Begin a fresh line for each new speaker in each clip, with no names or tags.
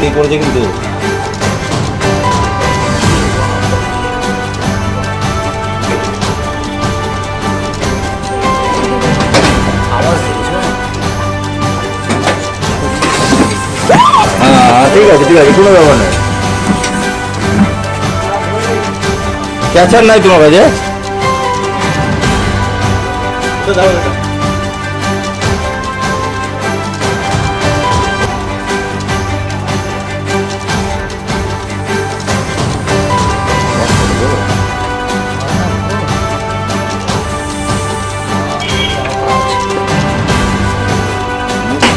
এই করেছে কিন্তু হ্যাঁ ঠিক আছে ঠিক আছে কোনো ব্যাপার নেই। ক্যাচার নাই তোমার কাছে?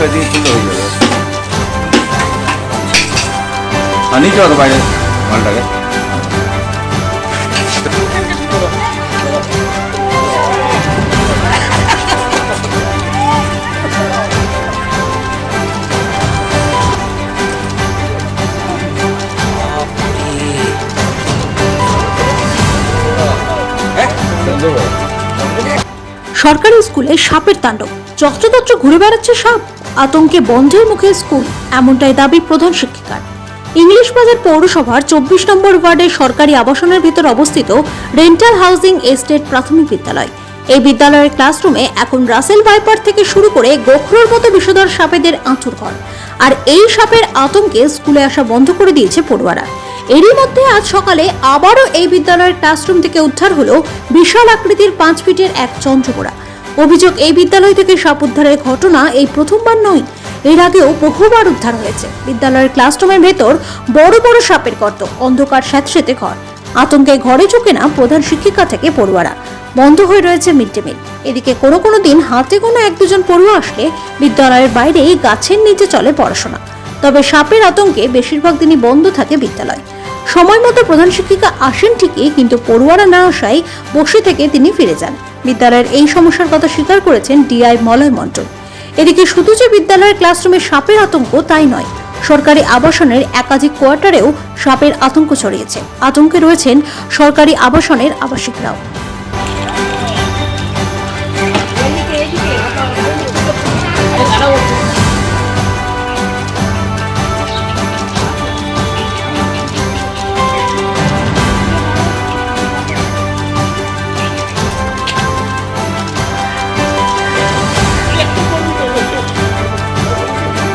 হয়ে যাবে। আর নিচে বাইরে
সরকারি স্কুলে সাপের তাণ্ডব। যত্রতত্র ঘুরে বেড়াচ্ছে সাপ। আতঙ্কে বন্ধের মুখে স্কুল, এমনটাই দাবি প্রধান শিক্ষিকার। ইংলিশ বাজার পৌরসভার চব্বিশ নম্বর ওয়ার্ডের সরকারি আবাসনের ভিতর অবস্থিত রেন্টাল হাউজিং এস্টেট প্রাথমিক বিদ্যালয়। এই বিদ্যালয়ের ক্লাসরুমে এখন রাসেল ভাইপার থেকে শুরু করে গোখরোর মতো বিষধর সাপেদের আঁচড় ঘর। আর এই সাপের আতঙ্কে স্কুলে আসা বন্ধ করে দিয়েছে পড়ুয়ারা। এরই মধ্যে আজ সকালে আবারও এই বিদ্যালয়ের ক্লাসরুম থেকে উদ্ধার হলো বিশাল আকৃতির পাঁচ ফিটের এক চন্দ্রকোড়া অভিযোগ, এই বিদ্যালয় থেকে সাপ উদ্ধারের ঘটনা এই প্রথমবার নয়। এর আগেও বহুবার উদ্ধার হয়েছে। বিদ্যালয়ের ক্লাসরুমের ভেতর বড় বড় সাপের গর্ত, অন্ধকার স্যাঁতসেঁতে ঘর, আতঙ্কে ঘরে ঢোকে না প্রধান শিক্ষিকা থেকে পড়ুয়ারা। বন্ধ হয়ে রয়েছে মিড ডে মিল এদিকে কোনো কোনো দিন হাতে কোনো এক দুজন পড়ুয়া আসলে বিদ্যালয়ের বাইরেই গাছের নিচে চলে পড়াশোনা। তবে সাপের আতঙ্কে বেশিরভাগ দিনই বন্ধ থাকে বিদ্যালয়। সময় মতো প্রধান শিক্ষিকা আসেন ঠিকই, কিন্তু পড়ুয়ারা না আসায় বসে থেকে তিনি ফিরে যান। বিদ্যালয়ের এই সমস্যার কথা স্বীকার করেছেন ডিআই মলয় মন্ডল এদিকে শুধু যে বিদ্যালয়ের ক্লাসরুমে সাপের আতঙ্ক, তাই নয়, সরকারি আবাসনের একাধিক কোয়ার্টারেও সাপের আতঙ্ক ছড়িয়েছে। আতঙ্কে রয়েছেন সরকারি আবাসনের আবাসিকরাও।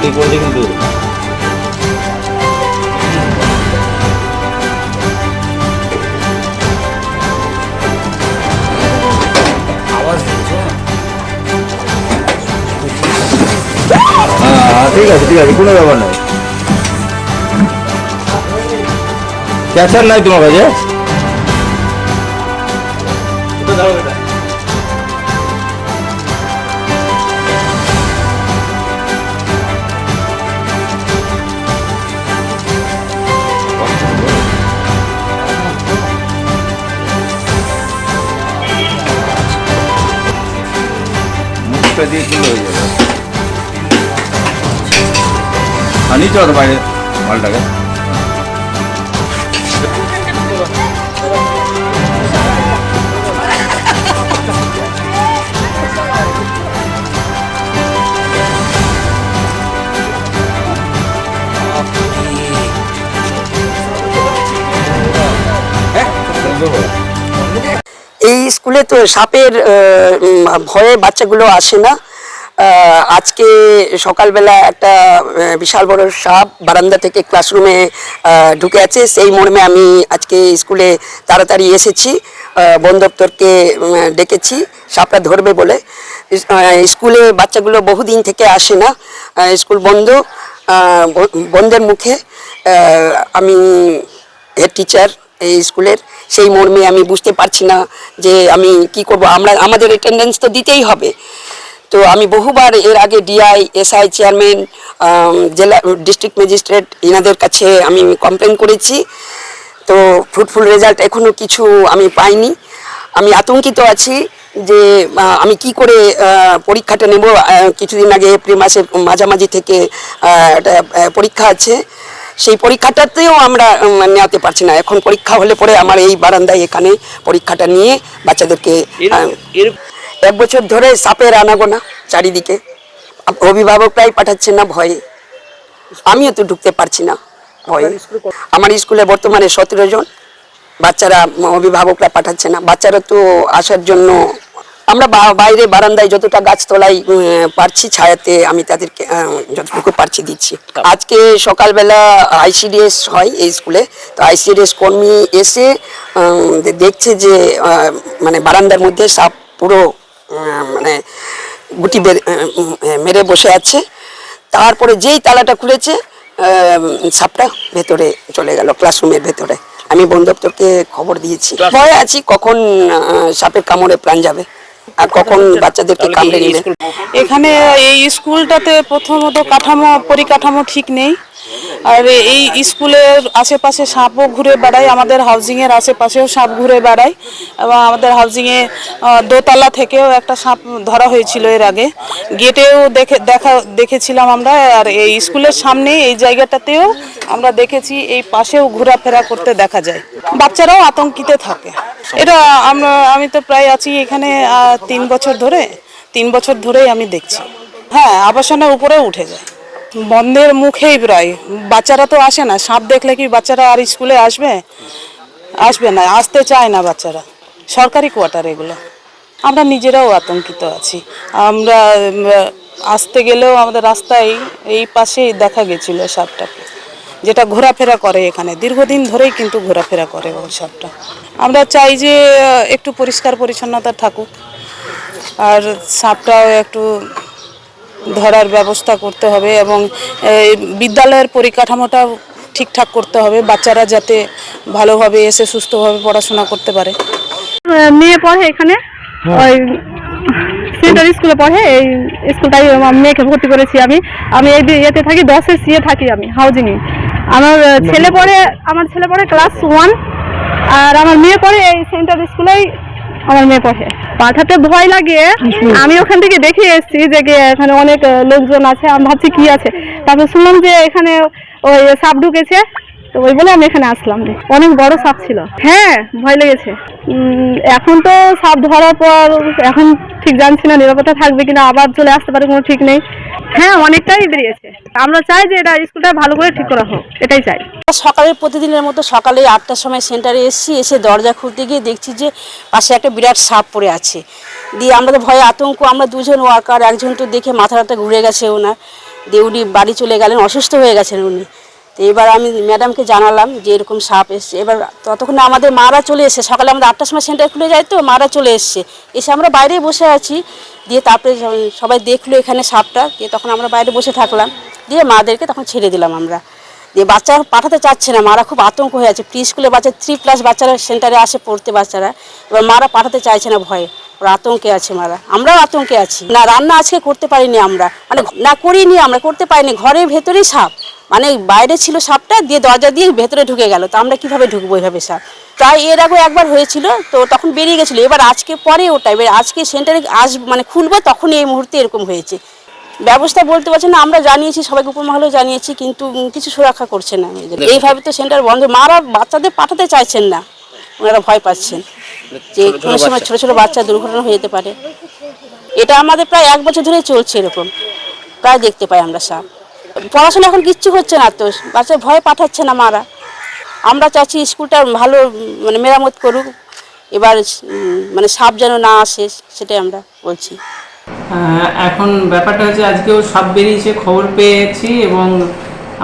এই করেছে কিন্তু ঠিক আছে ঠিক আছে কোনো ব্যাপার নেই। ক্যাচার নাই তোমার কাছে? মুখটা দিয়ে তুলে হয়ে যাবে আর নিচে হতো বাইরে মালটাকে
এই স্কুলে তো সাপের ভয়ে বাচ্চাগুলো আসে না। আজকে সকালবেলা একটা বিশাল বড় সাপ বারান্দা থেকে ক্লাসরুমে ঢুকে আছে। সেই মর্মে আমি আজকে স্কুলে তাড়াতাড়ি এসেছি। বন দপ্তরকে ডেকেছি। সাপটা ধরবে বলে। স্কুলে বাচ্চাগুলো বহুদিন থেকে আসে না। স্কুল বন্ধ। বন্ধের মুখে আমি হেড টিচার এই স্কুলের, সেই মর্মে আমি বুঝতে পারছি না যে আমি কি করব। আমরা, আমাদের অ্যাটেন্ডেন্স তো দিতেই হবে। তো আমি বহুবার এর আগে ডিআই এসআই চেয়ারম্যান জেলা ডিস্ট্রিক্ট ম্যাজিস্ট্রেট এনাদের কাছে আমি কমপ্লেন করেছি। তো ফ্রুটফুল রেজাল্ট এখনও কিছু আমি পাইনি। আমি আতঙ্কিত আছি যে আমি কি করে পরীক্ষাটা নেব। কিছুদিন আগে এপ্রিল মাসের মাঝামাঝি থেকে পরীক্ষা আছে। সেই পরীক্ষাটাতেও আমরা নেওয়াতে পারছি না। এখন পরীক্ষা হলে পরে আমার এই বারান্দায় এখানে পরীক্ষাটা নিয়ে বাচ্চাদেরকে এক বছর ধরে সাপের আনাগোনা চারিদিকে। অভিভাবকরাই পাঠাচ্ছে না ভয়ে। আমিও তো ঢুকতে পারছি না ভয়ে। আমার স্কুলে বর্তমানে সতেরো জন। বাচ্চারা অভিভাবকরা পাঠাচ্ছে না। বাচ্চারা তো আসার জন্য আমরা বা- বাইরে বারান্দায় যতটা গাছতলায় উম, পারছি ছায়াতে আমি তাদেরকে যতটুকু পারছি দিচ্ছি। আজকে সকালবেলা আইসিডিএস হয় এই স্কুলে। তো আইসিডিএস কর্মী এসে দেখছে যে মানে বারান্দার মধ্যে সাপ পুরো মানে গুটি মেরে বসে আছে। তারপরে যেই তালাটা খুলেছে সাপটা ভেতরে চলে গেল ক্লাসরুমের ভেতরে। আমি বন দপ্তরকে খবর দিয়েছি। ভয় আছি কখন সাপের কামড়ে প্রাণ যাবে। আর কখন বাচ্চাদেরকে কামড়ে নিলে
এখানে এই স্কুলটাতে প্রথমত কাঠামো পরিকাঠামো ঠিক নেই। আর এই স্কুলের আশেপাশে সাপও ঘুরে বেড়ায়, আমাদের হাউজিংয়ের আশেপাশেও সাপ ঘুরে বেড়ায় এবং আমাদের হাউজিংয়ে দোতলা থেকেও একটা সাপ ধরা হয়েছিল এর আগে। গেটেও দেখে দেখা দেখেছিলাম আমরা, আর এই স্কুলের সামনে এই জায়গাটাতেও আমরা দেখেছি, এই পাশেও ঘোরাফেরা করতে দেখা যায়। বাচ্চারাও আতঙ্কিতে থাকে। এটা আমরা আমি তো প্রায় আছি এখানে তিন বছর ধরে, তিন বছর ধরেই আমি দেখছি। হ্যাঁ আবাসনের উপরে উঠে যায়। বন্ধের মুখেই প্রায়। বাচ্চারা তো আসে না। সাপ দেখলে কি বাচ্চারা আর স্কুলে আসবে? আসবে না, আসতে চায় না বাচ্চারা। সরকারি কোয়ার্টার এগুলো। আমরা নিজেরাও আতঙ্কিত আছি। আমরা আসতে গেলেও আমাদের রাস্তায় এই পাশেই দেখা গেছিল সাপটাকে। যেটা ঘোরাফেরা করে এখানে। দীর্ঘদিন ধরেই কিন্তু ঘোরাফেরা করে ওই সাপটা। আমরা চাই যে, একটু পরিষ্কার পরিচ্ছন্নতা থাকুক। আর সাপটাও একটু ধরার ব্যবস্থা করতে হবে এবং বিদ্যালয়ের পরিকাঠামোটা ঠিকঠাক করতে হবে বাচ্চারা যাতে ভালোভাবে এসে সুস্থভাবে পড়াশোনা করতে পারে।
মেয়ে পড়ে এখানে? ওই সেন্টার স্কুলে পড়ে এই স্কুলটাই আমার মেয়েকে ভর্তি করেছি আমি। আমি এই ইয়েতে থাকি দশের সিয়ে থাকি আমি হাউজিংয়ে আমার ছেলে পড়ে আমার ছেলে পড়ে ক্লাস ওয়ান আর আমার মেয়ে পড়ে এই সেন্টার স্কুলেই আমার মেয়ে পড়ে। পাঠাতে ভয় লাগে। আমি ওখান থেকে দেখে এসেছি যে গিয়ে এখানে অনেক লোকজন আছে। আমি ভাবছি কি আছে? তারপর শুনলাম যে এখানে ওই সাপ ঢুকেছে। তো ওই বলে আমি এখানে আসলাম রে। অনেক বড় সাপ ছিল। হ্যাঁ ভয় লেগেছে। এখন তো সাপ ধরার পর এখন ঠিক জানছি না নিরাপত্তা থাকবে কিনা, আবার চলে আসতে পারে, কোনো ঠিক নেই। হ্যাঁ অনেকটাই বেরিয়েছে। আমরা চাই যে এটা স্কুলটা ভালো করে ঠিক করা হোক, এটাই চাই।
সকালে প্রতিদিনের মতো সকালে আটটার সময় সেন্টারে এসেছি, এসে দরজা খুলতে গিয়ে দেখছি যে পাশে একটা বিরাট সাপ পড়ে আছে। দিয়ে আমরা তো ভয়ে আতঙ্ক, আমরা দুজন ওয়ার্কার, একজন তো দেখে মাথা ব্যথা ঘুরে গেছে ওনার। দিয়ে উনি বাড়ি চলে গেলেন, অসুস্থ হয়ে গেছেন উনি। তো এবার আমি ম্যাডামকে জানালাম যে এরকম সাপ এসছে। এবার ততক্ষণে আমাদের মারা চলে এসছে। সকালে আমাদের আটটার সময় সেন্টার খুলে যায় তো, মারা চলে এসছে। এসে আমরা বাইরেই বসে আছি। দিয়ে তারপরে সবাই দেখল এখানে সাপটা, দিয়ে তখন আমরা বাইরে বসে থাকলাম। দিয়ে মাদেরকে তখন ছেড়ে দিলাম আমরা। দিয়ে বাচ্চা পাঠাতে চাচ্ছে না। মারা খুব আতঙ্ক হয়ে আছে। প্রি স্কুলে বাচ্চা থ্রি প্লাস বাচ্চারা সেন্টারে আসে পড়তে বাচ্চারা। এবার মারা পাঠাতে চাইছে না ভয়ে। ওরা আতঙ্কে আছে মারা। আমরাও আতঙ্কে আছি। না, রান্না আজকে করতে পারিনি আমরা। মানে না করিনি আমরা, করতে পারিনি। ঘরের ভেতরেই সাপ। মানে বাইরে ছিল সাপটা দিয়ে দরজা দিয়ে ভেতরে ঢুকে গেল। তো আমরা কীভাবে ঢুকবো এইভাবে সাপ? প্রায় এর আগে একবার হয়েছিল তো তখন বেরিয়ে গেছিল। এবার আজকে পরে ওটা এবার আজকে সেন্টারে আস মানে খুলবো তখন এই মুহূর্তে এরকম হয়েছে। ব্যবস্থা বলতে পারছে না আমরা জানিয়েছি সবাইকে উপমহলেও জানিয়েছি কিন্তু কিছু সুরক্ষা করছে না এইভাবে তো সেন্টার বন্ধ মারা বাচ্চাদের পাঠাতে চাইছেন না ওনারা ভয় পাচ্ছেন যে কোনো সময় ছোটো ছোটো বাচ্চা দুর্ঘটনা হয়ে যেতে পারে। এটা আমাদের প্রায় এক বছর ধরেই চলছে এরকম। প্রায় দেখতে পাই আমরা সাপ। পড়াশোনা এখন কিচ্ছু হচ্ছে না তো বাচ্চা ভয় পাঠাচ্ছে না মারা। আমরা চাচ্ছি স্কুলটা ভালো মানে মেরামত করুক, এবার মানে সাপ যেন না আসে, সেটাই আমরা বলছি।
এখন ব্যাপারটা হচ্ছে আজকেও সাপ বেরিয়েছে, খবর পেয়েছি এবং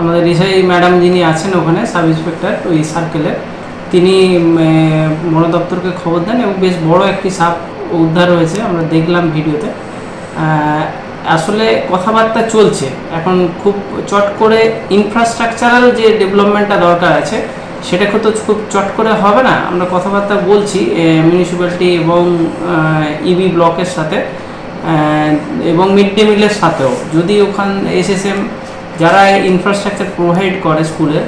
আমাদের রিসাই ম্যাডাম যিনি আছেন ওখানে, সাব ইন্সপেক্টর, ওই সার্কেলের তিনি বন দপ্তরকে খবর দেন এবং বেশ বড় একটি সাপ উদ্ধার হয়েছে, আমরা দেখলাম ভিডিওতে। আসলে কথাবার্তা চলছে। এখন খুব চট করে ইনফ্রাস্ট্রাকচারাল যে ডেভেলপমেন্টটা দরকার আছে, সেটা তো খুব চট করে হবে না। আমরা কথাবার্তা বলছি মিউনিসিপ্যালিটি এবং ইবি ব্লকের সাথে এবং মিড ডে মিলের সাথেও। যদি ওখান এসএসএম যারা ইনফ্রাস্ট্রাকচার প্রোভাইড করে স্কুলে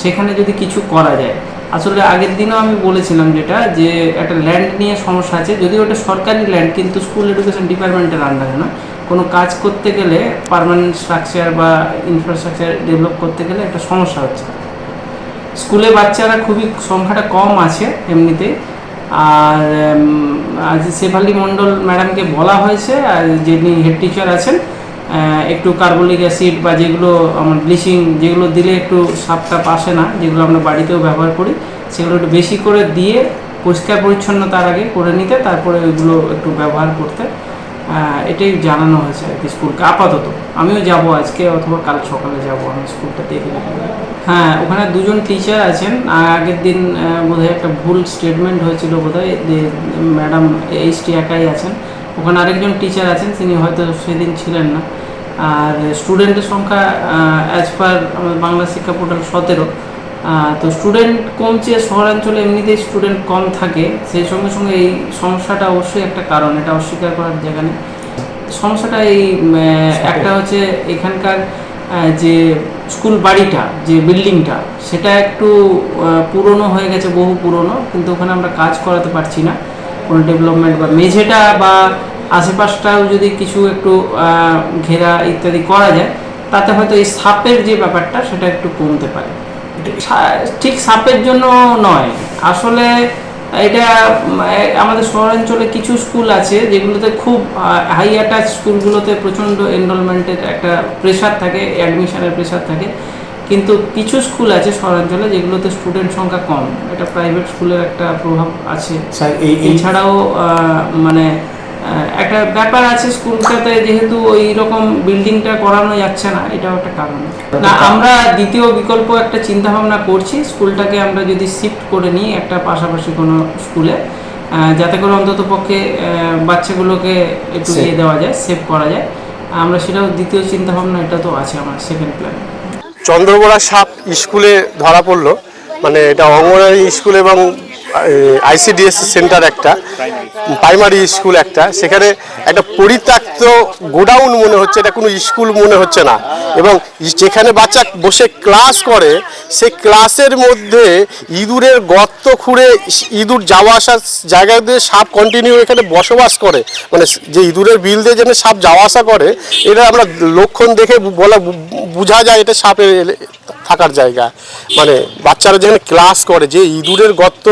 সেখানে যদি কিছু করা যায় আসলে আগের দিনও আমি বলেছিলাম যেটা, যে একটা ল্যান্ড নিয়ে সমস্যা আছে। যদি ওটা সরকারি ল্যান্ড কিন্তু স্কুল এডুকেশন ডিপার্টমেন্টের আন্ডারে না। কোনো কাজ করতে গেলে পার্মানেন্ট স্ট্রাকচার বা ইনফ্রাস্ট্রাকচার ডেভেলপ করতে গেলে একটা সমস্যা হচ্ছে। স্কুলে বাচ্চারা খুবই সংখ্যাটা কম আছে এমনিতে। আর আজ শেফালি মণ্ডল ম্যাডামকে বলা হয়েছে, আর যিনি হেড টিচার আছেন একটু কার্বলিক অ্যাসিড বা যেগুলো আমার ব্লিচিং, যেগুলো দিলে একটু সাপটা আসে না, যেগুলো আমরা বাড়িতেও ব্যবহার করি, সেগুলো একটু বেশি করে দিয়ে পরিষ্কার পরিচ্ছন্ন তার আগে করে নিতে, তারপরে ওইগুলো একটু ব্যবহার করতে। এটাই জানানো হয়েছে আর কি স্কুলকে। আপাতত আমিও যাব আজকে, অথবা কাল সকালে যাব, আমি স্কুলটা দেখে। হ্যাঁ ওখানে দুজন টিচার আছেন আগের দিন বোধহয় একটা ভুল স্টেটমেন্ট হয়েছিল বোধহয়, যে ম্যাডাম এইচটি একাই আছেন। ওখানে আরেকজন টিচার আছেন তিনি হয়তো সেদিন ছিলেন না। আর স্টুডেন্টের সংখ্যা অ্যাজ পার আমাদের বাংলা শিক্ষা পোর্টাল সতেরো। তো স্টুডেন্ট কমছে শহরাঞ্চলে এমনিতেই স্টুডেন্ট কম থাকে। সেই সঙ্গে সঙ্গে এই সমস্যাটা অবশ্যই একটা কারণ এটা অস্বীকার করার জায়গা নেই। সমস্যাটা এই একটা হচ্ছে এখানকার যে স্কুল বাড়িটা যে বিল্ডিংটা সেটা একটু পুরনো হয়ে গেছে বহু পুরনো কিন্তু ওখানে আমরা কাজ করাতে পারছি না। কোনো ডেভেলপমেন্ট বা মেঝেটা বা আশেপাশটাও যদি কিছু একটু ঘেরা ইত্যাদি করা যায়, তাতে হয়তো এই সাপের যে ব্যাপারটা সেটা একটু কমতে পারে। ঠিক সাপের জন্য নয়। আসলে এটা আমাদের শহরাঞ্চলে কিছু স্কুল আছে যেগুলোতে খুব হাই অ্যাটাচ স্কুলগুলোতে প্রচণ্ড এনরোলমেন্টের একটা প্রেশার থাকে অ্যাডমিশনের প্রেশার থাকে। কিন্তু কিছু স্কুল আছে শহরাঞ্চলে যেগুলোতে স্টুডেন্ট সংখ্যা কম। এটা প্রাইভেট স্কুলের একটা প্রভাব আছে। এছাড়াও মানে একটা ব্যাপার আছে স্কুলটাতে যেহেতু ওই রকম বিল্ডিংটা করানো যাচ্ছে না এটাও একটা কারণ। না আমরা দ্বিতীয় বিকল্প একটা চিন্তা ভাবনা করছি স্কুলটাকে আমরা যদি শিফট করে নিই একটা পাশাপাশি কোনো স্কুলে যাতে করে অন্তত পক্ষে বাচ্চাগুলোকে একটু ইয়ে দেওয়া যায় সেভ করা যায়। আমরা সেটাও দ্বিতীয় চিন্তা ভাবনা এটা তো আছে আমার সেকেন্ড প্ল্যান
চন্দ্রবোড়া সাপ স্কুলে ধরা পড়ল। মানে এটা অঙ্গনওয়াড়ি স্কুল এবং আইসিডিএস সেন্টার একটা প্রাইমারি স্কুল একটা। সেখানে একটা পরিত্যক্ত গোডাউন মনে হচ্ছে, এটা কোনো স্কুল মনে হচ্ছে না। এবং যেখানে বাচ্চা বসে ক্লাস করে সে ক্লাসের মধ্যে ইঁদুরের গর্ত খুঁড়ে ইঁদুর যাওয়া আসার জায়গা দিয়ে সাপ কন্টিনিউ এখানে বসবাস করে। মানে যে ইঁদুরের বিল দিয়ে যেন সাপ যাওয়া আসা করে, এটা আমরা লক্ষণ দেখে বলা, বোঝা যায় এটা সাপের থাকার জায়গা। মানে বাচ্চারা যেখানে ক্লাস করে, যে ইঁদুরের গর্ত,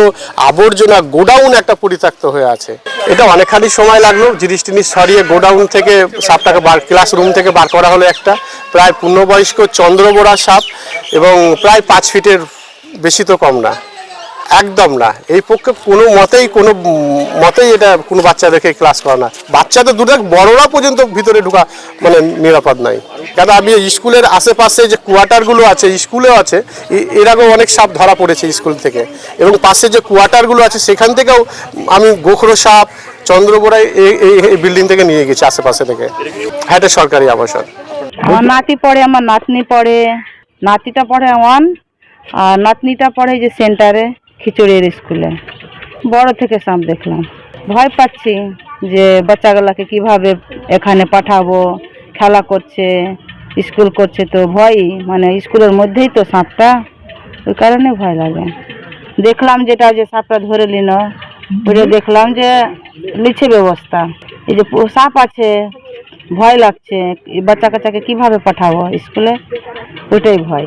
আবর্জনা, গোডাউন একটা পরিত্যক্ত হয়ে আছে। এটা অনেকখানি সময় লাগল জিনিস টিনিস সরিয়ে গোডাউন থেকে সাপটাকে বার, ক্লাসরুম থেকে বার করা হলো একটা। প্রায় পূর্ণবয়স্ক চন্দ্রবোড়া সাপ এবং প্রায় পাঁচ ফিটের বেশি তো কম না। একদম না। এই পক্ষে কোনো মতেই কোনো মতেই এটা কোনো বাচ্চাদেরকে ক্লাস করা না। বাচ্চাদের দূরে বড়রা পর্যন্ত ভিতরে ঢোকা মানে নিরাপদ নাই। কেন আমি স্কুলের আশেপাশে যে কোয়ার্টারগুলো আছে, স্কুলেও আছে, এ- এর আগেও অনেক সাপ ধরা পড়েছে স্কুল থেকে। এবং পাশে যে কোয়ার্টারগুলো আছে, সেখান থেকেও আমি গোখরো সাপ চন্দ্রগোড়ায় এই এই বিল্ডিং থেকে নিয়ে গেছি আশেপাশে থেকে। হ্যাঁ এটা সরকারি আবাসন।
আমার নাতি পড়ে, আমার নাতনি পড়ে। নাতিটা পড়ে ওয়ান, আর নাতনিটা পড়ে যে সেন্টারে খিচুড়ির স্কুলে। বড় থেকে সব দেখলাম। ভয় পাচ্ছি যে বাচ্চাগুলাকে কীভাবে এখানে পাঠাবো খেলা করছে স্কুল করছে তো ভয় মানে স্কুলের মধ্যেই তো সাপটা ওই কারণে ভয় লাগে। দেখলাম যেটা যে সাপটা ধরে নিল ওটা দেখলাম যে লিছে ব্যবস্থা। এই যে সাপ আছে ভয় লাগছে বাচ্চা কাচ্চাকে কীভাবে পাঠাবো স্কুলে? ওটাই ভয়।